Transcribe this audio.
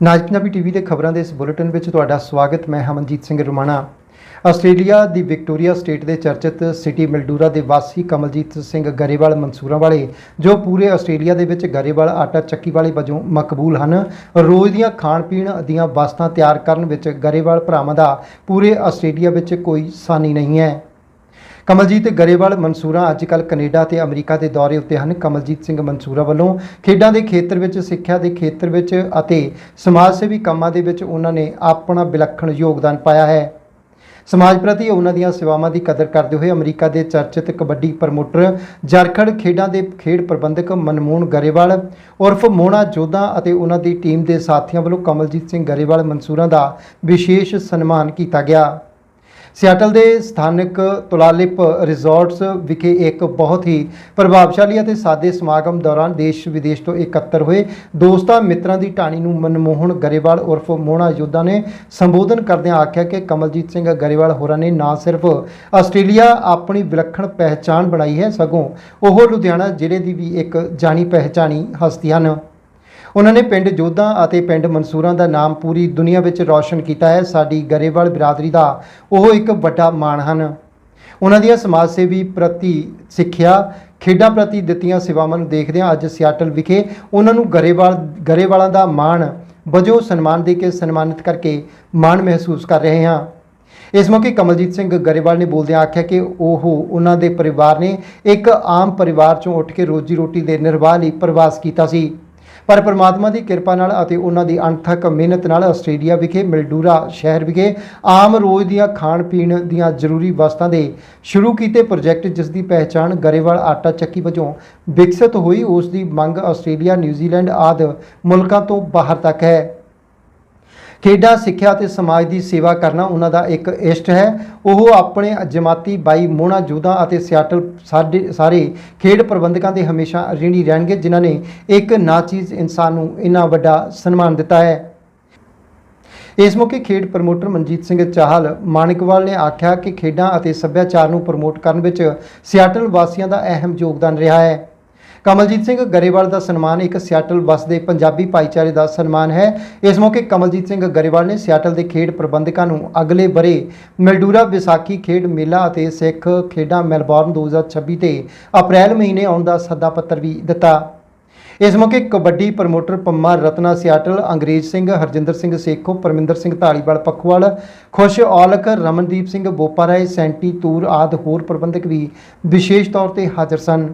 ਨਾਜ Punjabi TV ਦੇ ਖਬਰਾਂ ਦੇ ਇਸ ਬੁਲੇਟਿਨ ਵਿੱਚ ਤੁਹਾਡਾ ਸਵਾਗਤ, ਮੈਂ ਹਮਨਜੀਤ ਸਿੰਘ ਰੁਮਾਣਾ। ਆਸਟ੍ਰੇਲੀਆ ਦੀ ਵਿਕਟੋਰੀਆ ਸਟੇਟ ਦੇ ਚਰਚਿਤ ਸਿਟੀ ਮਿਲਡੂਰਾ ਦੇ ਵਾਸੀ ਕਮਲਜੀਤ ਸਿੰਘ ਗਰੇਵਾਲ ਮਨਸੂਰਾਂ ਵਾਲੇ, ਜੋ ਪੂਰੇ ਆਸਟ੍ਰੇਲੀਆ ਦੇ ਵਿੱਚ ਗਰੇਵਾਲ ਆਟਾ ਚੱਕੀ ਵਾਲੇ ਵਜੋਂ ਮਕਬੂਲ ਹਨ, ਰੋਜ਼ ਦੀਆਂ ਖਾਣ ਪੀਣ ਦੀਆਂ ਵਸਤਾਂ ਤਿਆਰ ਕਰਨ ਵਿੱਚ ਗਰੇਵਾਲ ਭਰਾਵਾਂ ਦਾ ਪੂਰੇ ਆਸਟ੍ਰੇਲੀਆ ਵਿੱਚ ਕੋਈ ਸਾਨੀ ਨਹੀਂ ਹੈ। ਕਮਲਜੀਤ ਗਰੇਵਾਲ, ਮਨਸੂਰਾ ਅੱਜ ਕੱਲ੍ਹ ਕੈਨੇਡਾ ਤੇ ਅਮਰੀਕਾ ਦੇ ਦੌਰੇ ਉੱਤੇ ਹਨ। ਕਮਲਜੀਤ ਸਿੰਘ ਮਨਸੂਰਾ ਵੱਲੋਂ ਖੇਡਾਂ ਦੇ ਖੇਤਰ ਵਿੱਚ, ਸਿੱਖਿਆ ਦੇ ਖੇਤਰ ਵਿੱਚ ਅਤੇ ਸਮਾਜ ਸੇਵੀ ਕੰਮਾਂ ਦੇ ਵਿੱਚ ਉਹਨਾਂ ਨੇ ਆਪਣਾ ਵਿਲੱਖਣ ਯੋਗਦਾਨ ਪਾਇਆ ਹੈ। ਸਮਾਜ ਪ੍ਰਤੀ ਉਹਨਾਂ ਦੀਆਂ ਸੇਵਾਵਾਂ ਦੀ ਕਦਰ ਕਰਦੇ ਹੋਏ ਅਮਰੀਕਾ ਦੇ ਚਰਚਿਤ ਕਬੱਡੀ ਪ੍ਰਮੋਟਰ ਜਰਖੜ ਖੇਡਾਂ ਦੇ ਖੇਡ ਪ੍ਰਬੰਧਕ ਮਨਮੋਹਨ ਗਰੇਵਾਲ, ਉਰਫ ਮੋਨਾ ਜੋਧਾ ਅਤੇ ਉਹਨਾਂ ਦੀ ਟੀਮ ਦੇ ਸਾਥੀਆਂ ਵੱਲੋਂ ਕਮਲਜੀਤ ਸਿੰਘ ਗਰੇਵਾਲ, ਮਨਸੂਰਾਂ ਦਾ ਵਿਸ਼ੇਸ਼ ਸਨਮਾਨ ਕੀਤਾ ਗਿਆ। ਸਿਆਟਲ ਦੇ ਸਥਾਨਕ ਤੁਲਾਲਿਪ ਰਿਜ਼ੋਰਟਸ ਵਿਖੇ ਇੱਕ ਬਹੁਤ ਹੀ ਪ੍ਰਭਾਵਸ਼ਾਲੀ ਅਤੇ ਸਾਦੇ ਸਮਾਗਮ ਦੌਰਾਨ ਦੇਸ਼ ਵਿਦੇਸ਼ ਤੋਂ ਇਕੱਤਰ ਹੋਏ ਦੋਸਤਾਂ ਮਿੱਤਰਾਂ ਦੀ ਟਾਣੀ ਨੂੰ ਮਨਮੋਹਨ ਗਰੇਵਾਲ ਉਰਫ ਮੋਹਣਾ ਯੋਧਾ ਨੇ ਸੰਬੋਧਨ ਕਰਦਿਆਂ ਆਖਿਆ ਕਿ ਕਮਲਜੀਤ ਸਿੰਘ ਗਰੇਵਾਲ ਹੋਰਾਂ ਨੇ ਨਾ ਸਿਰਫ ਆਸਟ੍ਰੇਲੀਆ ਆਪਣੀ ਵਿਲੱਖਣ ਪਹਿਚਾਣ ਬਣਾਈ ਹੈ, ਸਗੋਂ ਉਹ ਲੁਧਿਆਣਾ ਜ਼ਿਲ੍ਹੇ ਦੀ ਵੀ ਇੱਕ ਜਾਣੀ ਪਹਿਚਾਣੀ ਹਸਤੀ ਹਨ। ਉਹਨਾਂ ਨੇ ਪਿੰਡ ਜੋਧਾਂ ਅਤੇ ਪਿੰਡ ਮਨਸੂਰਾਂ ਦਾ ਨਾਮ ਪੂਰੀ ਦੁਨੀਆ ਵਿੱਚ ਰੌਸ਼ਨ ਕੀਤਾ ਹੈ। ਸਾਡੀ ਗਰੇਵਾਲ ਬਰਾਦਰੀ ਦਾ ਉਹ ਇੱਕ ਵੱਡਾ ਮਾਣ ਹਨ। ਉਹਨਾਂ ਦੀਆਂ ਸਮਾਜ ਸੇਵੀ ਪ੍ਰਤੀ ਸਿੱਖਿਆ, ਖੇਡਾਂ ਪ੍ਰਤੀ ਦਿੱਤੀਆਂ ਸੇਵਾਵਾਂ ਨੂੰ ਦੇਖਦਿਆਂ ਅੱਜ ਸਿਆਟਲ ਵਿਖੇ ਉਹਨਾਂ ਨੂੰ ਗਰੇਵਾਲ, ਗਰੇਵਾਲਾਂ ਦਾ ਮਾਣ, ਵਜੋਂ ਸਨਮਾਨ ਦੇ ਕੇ ਸਨਮਾਨਿਤ ਕਰਕੇ ਮਾਣ ਮਹਿਸੂਸ ਕਰ ਰਹੇ ਹਾਂ। ਇਸ ਮੌਕੇ ਕਮਲਜੀਤ ਸਿੰਘ ਗਰੇਵਾਲ ਨੇ ਬੋਲਦਿਆਂ ਆਖਿਆ ਕਿ ਉਹ ਉਹਨਾਂ ਦੇ ਪਰਿਵਾਰ ਨੇ ਇੱਕ ਆਮ ਪਰਿਵਾਰ ਚੋਂ ਉੱਠ ਕੇ ਰੋਜੀ ਰੋਟੀ ਦੇ ਨਿਰਵਾਹ ਲਈ ਪ੍ਰਵਾਸ ਕੀਤਾ ਸੀ। ਪਰ ਪ੍ਰਮਾਤਮਾ ਦੀ ਕਿਰਪਾ ਨਾਲ ਅਤੇ ਉਹਨਾਂ ਦੀ ਅਣਥੱਕ ਮਿਹਨਤ ਨਾਲ ਆਸਟ੍ਰੇਲੀਆ ਵਿਖੇ, ਮਿਲਡੂਰਾ ਸ਼ਹਿਰ ਵਿਖੇ ਆਮ ਰੋਜ਼ ਦੀਆਂ ਖਾਣ ਪੀਣ ਦੀਆਂ ਜ਼ਰੂਰੀ ਵਸਤਾਂ ਦੇ ਸ਼ੁਰੂ ਕੀਤੇ ਪ੍ਰੋਜੈਕਟ, ਜਿਸ ਦੀ ਪਹਿਚਾਣ ਗਰੇਵਾਲ ਆਟਾ ਚੱਕੀ ਵਜੋਂ ਵਿਕਸਿਤ ਹੋਈ, ਉਸ ਦੀ ਮੰਗ ਆਸਟ੍ਰੇਲੀਆ, ਨਿਊਜ਼ੀਲੈਂਡ ਆਦਿ ਮੁਲਕਾਂ ਤੋਂ ਬਾਹਰ ਤੱਕ ਹੈ। ਖੇਡਾਂ, ਸਿੱਖਿਆ ਤੇ ਸਮਾਜ ਦੀ ਸੇਵਾ ਕਰਨਾ ਉਹਨਾਂ ਦਾ ਇੱਕ ਇਸ਼ਟ ਹੈ। ਉਹ ਆਪਣੇ ਜਮਾਤੀ ਬਾਈ ਮੋਹਣਾ ਜੋਧਾ ਅਤੇ ਸਿਆਟਲ ਸਾਡੇ, ਸਾਰੇ ਖੇਡ ਪ੍ਰਬੰਧਕਾਂ ਦੇ ਹਮੇਸ਼ਾ ਰਿਣੀ ਰਹਿਣਗੇ, ਜਿਨ੍ਹਾਂ ਨੇ ਇੱਕ ਨਾਚੀਜ਼ ਇਨਸਾਨ ਨੂੰ ਇੰਨਾ ਵੱਡਾ ਸਨਮਾਨ ਦਿੱਤਾ ਹੈ। ਇਸ ਮੌਕੇ ਖੇਡ ਪ੍ਰਮੋਟਰ ਮਨਜੀਤ ਸਿੰਘ ਚਾਹਲ ਮਾਨਿਕਵਾਲ ਨੇ ਆਖਿਆ ਕਿ ਖੇਡਾਂ ਅਤੇ ਸੱਭਿਆਚਾਰ ਨੂੰ ਪ੍ਰਮੋਟ ਕਰਨ ਵਿੱਚ ਸਿਆਟਲ ਵਾਸੀਆਂ ਦਾ ਅਹਿਮ ਯੋਗਦਾਨ ਰਿਹਾ ਹੈ। ਕਮਲਜੀਤ ਸਿੰਘ ਗਰੇਵਾਲ ਦਾ ਸਨਮਾਨ ਇੱਕ ਸਿਆਟਲ ਵਸਦੇ ਪੰਜਾਬੀ ਭਾਈਚਾਰੇ ਦਾ ਸਨਮਾਨ ਹੈ। ਇਸ ਮੌਕੇ ਕਮਲਜੀਤ ਸਿੰਘ ਗਰੇਵਾਲ ਨੇ ਸਿਆਟਲ ਦੇ ਖੇਡ ਪ੍ਰਬੰਧਕਾਂ ਨੂੰ ਅਗਲੇ ਬਰੇ ਮਿਲਡੂਰਾ ਵਿਸਾਖੀ ਖੇਡ ਮੇਲਾ ਅਤੇ ਸਿੱਖ ਖੇਡਾਂ ਮੈਲਬੌਰਨ 2026 ਤੇ ਅਪ੍ਰੈਲ ਮਹੀਨੇ ਆਉਣ ਦਾ ਸੱਦਾ ਪੱਤਰ ਵੀ ਦਿੱਤਾ। ਇਸ ਮੌਕੇ ਕਬੱਡੀ ਪ੍ਰਮੋਟਰ ਪੰਮਾ ਰਤਨਾ ਸਿਆਟਲ, ਅੰਗਰੇਜ਼ ਸਿੰਘ ਹਰਜਿੰਦਰ ਸਿੰਘ ਸੇਖੋ, ਪਰਮਿੰਦਰ ਸਿੰਘ ਢਾਲੀਵਾਲ ਪਖਵਾਲ, ਖੁਸ਼ ਔਲਖ, ਰਮਨਦੀਪ ਸਿੰਘ ਬੋਪਾਰਾਏ, ਸੈਂਟੀ ਤੂਰ ਆਦ ਹੋਰ ਪ੍ਰਬੰਧਕ ਵੀ ਵਿਸ਼ੇਸ਼ ਤੌਰ ਤੇ ਹਾਜ਼ਰ ਸਨ।